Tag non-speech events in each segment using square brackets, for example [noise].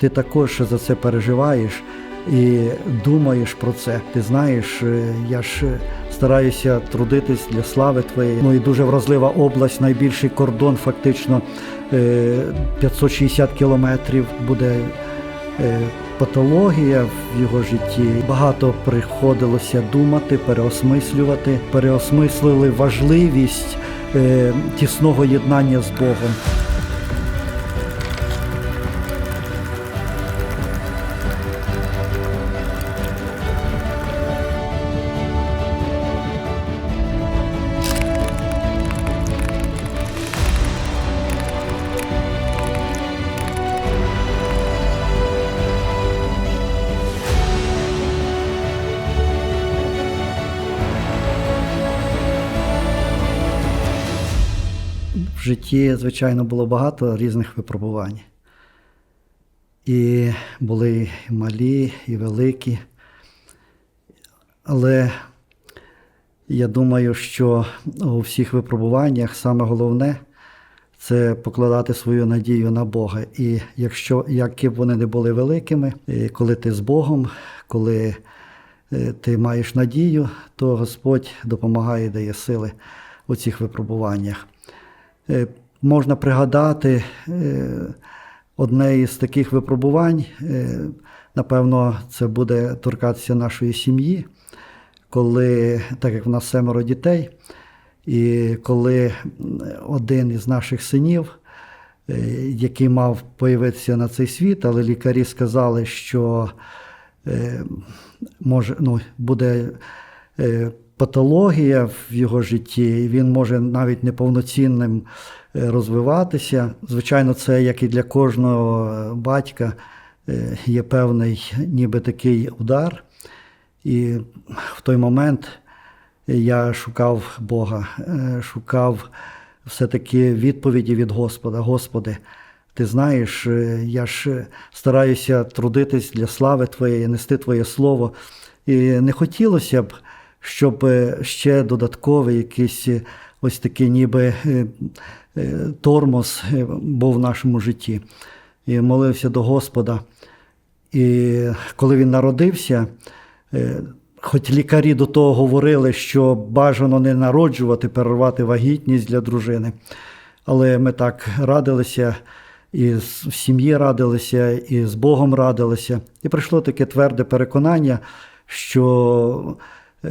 Ти також за це переживаєш і думаєш про це. Ти знаєш, е, я ж е, стараюся трудитись для слави твоєї. Ну і дуже вразлива область, найбільший кордон, фактично е, 560 кілометрів буде. е, Патологія в його житті багато приходилося думати, переосмислювати, переосмислили важливість е, тісного єднання з Богом. Житті, звичайно, було багато різних випробувань. І були і малі, і великі. Але я думаю, що у всіх випробуваннях саме головне це покладати свою надію на Бога. І якщо які б вони не були великими, і коли ти з Богом, коли е, ти маєш надію, то Господь допомагає, дає сили у цих випробуваннях. Е, Можна пригадати е, одне із таких випробувань. е, Напевно, це буде торкатися нашої сім'ї, коли, так як в нас семеро дітей, і коли один із наших синів, який мав появитися на цей світ, але лікарі сказали, що може, ну, буде патологія в його житті, і він може навіть неповноцінним е, розвиватися. Звичайно, це як і для кожного батька е, є певний ніби такий удар. І в той момент я шукав Бога, е, шукав все-таки відповіді від Господа. Господи, ти знаєш, я ж стараюся трудитись для слави Твоєї, нести Твоє Слово. І не хотілося б, щоб е, ще додатковий якийсь е, ось такий ніби е, тормоз був в нашому житті. І молився до Господа. І коли він народився, хоч лікарі до того говорили, що бажано не народжувати, перервати вагітність для дружини. Але ми так радилися, і в сім'ї радилися, і з Богом радилися. І прийшло таке тверде переконання, що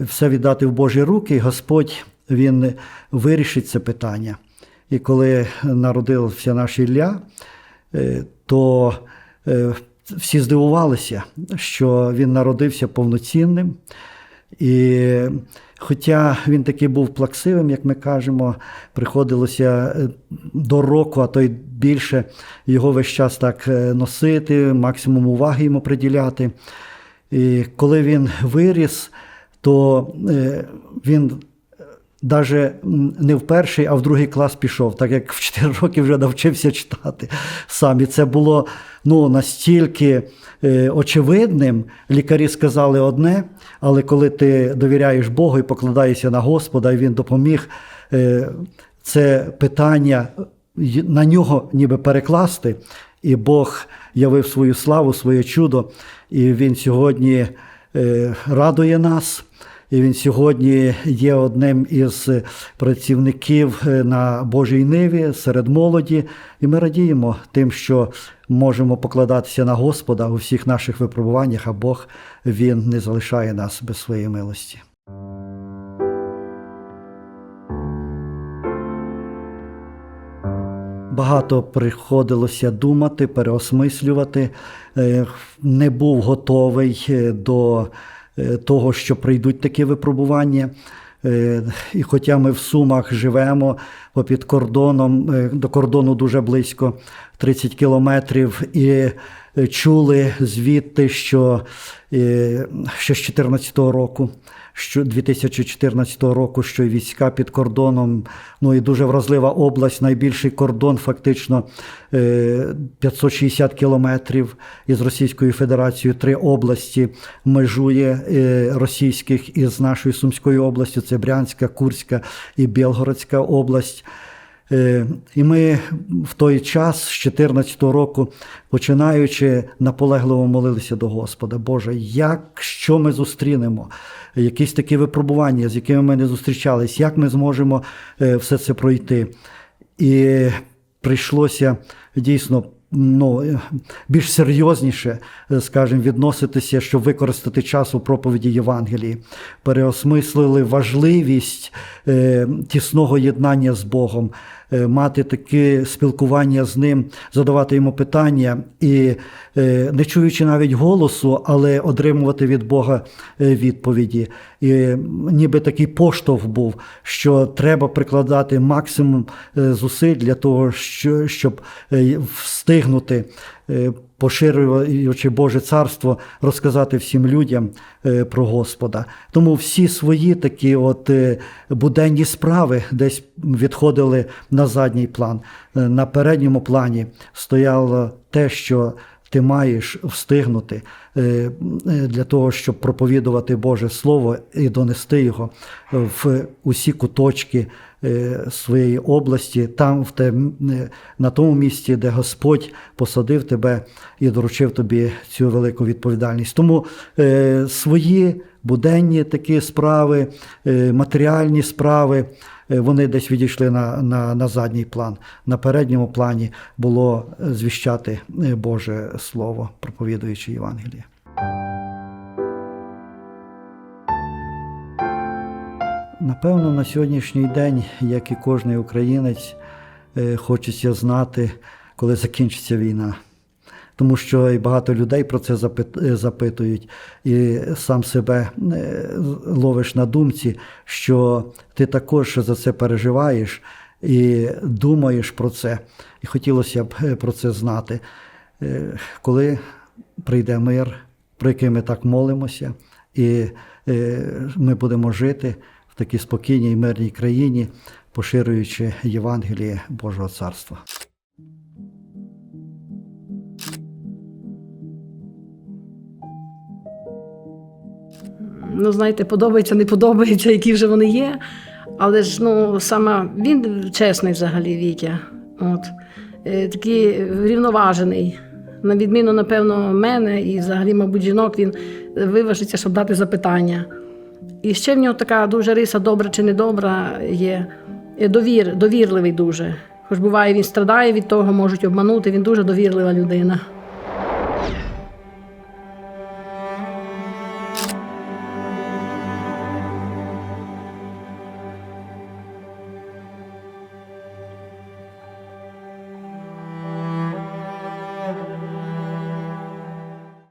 все віддати в Божі руки, і Господь Він вирішить це питання. І коли народився наш Ілля, е, то е, всі здивувалися, що він народився повноцінним. І хоча він такий був плаксивим, як ми кажемо, приходилося е, до року, а то й більше його весь час так носити, максимум уваги йому приділяти. І коли він виріс, то е, він навіть не в перший, а в другий клас пішов, так як в 4 [laughs] роки вже навчився читати сам. І це було ну, настільки е, очевидним. Лікарі сказали одне, але коли ти довіряєш Богу і покладаєшся на Господа, і Він допоміг е, це питання на нього ніби перекласти, і Бог явив свою славу, своє чудо, і Він сьогодні е, радує нас. І він сьогодні є одним із працівників е, на Божій ниві серед молоді. І ми радіємо тим, що можемо покладатися на Господа у всіх наших випробуваннях, а Бог він не залишає нас без своєї милості. Багато приходилося думати, переосмислювати. Е, Не був готовий е, до е, того, що прийдуть такі випробування. І хоча ми в Сумах живемо попід кордоном, е, до кордону дуже близько 30 кілометрів, і чули звідти, що е, ще з 2014 року, що 2014 року, що війська під кордоном, ну і дуже вразлива область, найбільший кордон, фактично е, 560 кілометрів із Російською Федерацією, три області межує е, російських із нашою Сумською областю, це Брянська, Курська і Білгородська область. Е, І ми в той час, з 14-го року, починаючи, наполегливо молилися до Господа. Боже, як що ми зустрінемо? Якісь такі випробування, з якими ми не зустрічались, як ми зможемо е, все це пройти? І прийшлося дійсно ну, більш серйозніше, е, скажімо, відноситися, щоб використати час у проповіді Євангелії. Переосмислили важливість е, тісного єднання з Богом, мати таке спілкування з ним, задавати йому питання і, е, не чуючи навіть голосу, але отримувати від Бога е, відповіді. І ніби такий поштовх був, що треба прикладати максимум е, зусиль для того, щоб е, встигнути. Е, Поширюючи Боже царство, розказати всім людям е, про Господа. Тому всі свої такі от е, буденні справи десь відходили на задній план. На передньому плані стояло те, що ти маєш встигнути для того, щоб проповідувати Боже Слово і донести його в усі куточки своєї області, там, в те, е, на тому місці, де Господь посадив тебе і доручив тобі цю велику відповідальність. Тому е, свої буденні такі справи, е, матеріальні справи. е, Вони десь відійшли на, на, на задній план. На передньому плані було е, звіщати е, Боже Слово, проповідуючи Євангеліє. Напевно, на сьогоднішній день, як і кожен українець, е, хочеться знати, коли закінчиться війна. Тому що і багато людей про це е, запитують, і сам себе е, ловиш на думці, що ти також за це переживаєш і думаєш про це. І хотілося б про це знати. Коли прийде мир, про який ми так молимося, і ми будемо жити в такій спокійній і мирній країні, поширюючи Євангеліє Божого Царства. ну, знаєте, подобається, не подобається, які вже вони є. Але ж ну, саме він чесний взагалі Вітя. От. Е, Такий врівноважений. На відміну, напевно, мене і взагалі, мабуть, жінок, він виважиться, щоб дати запитання. І ще в нього така дуже риса добра чи недобра є. Довір, довірливий дуже. Хоч буває, він страдає від того, можуть обманути, він дуже довірлива людина.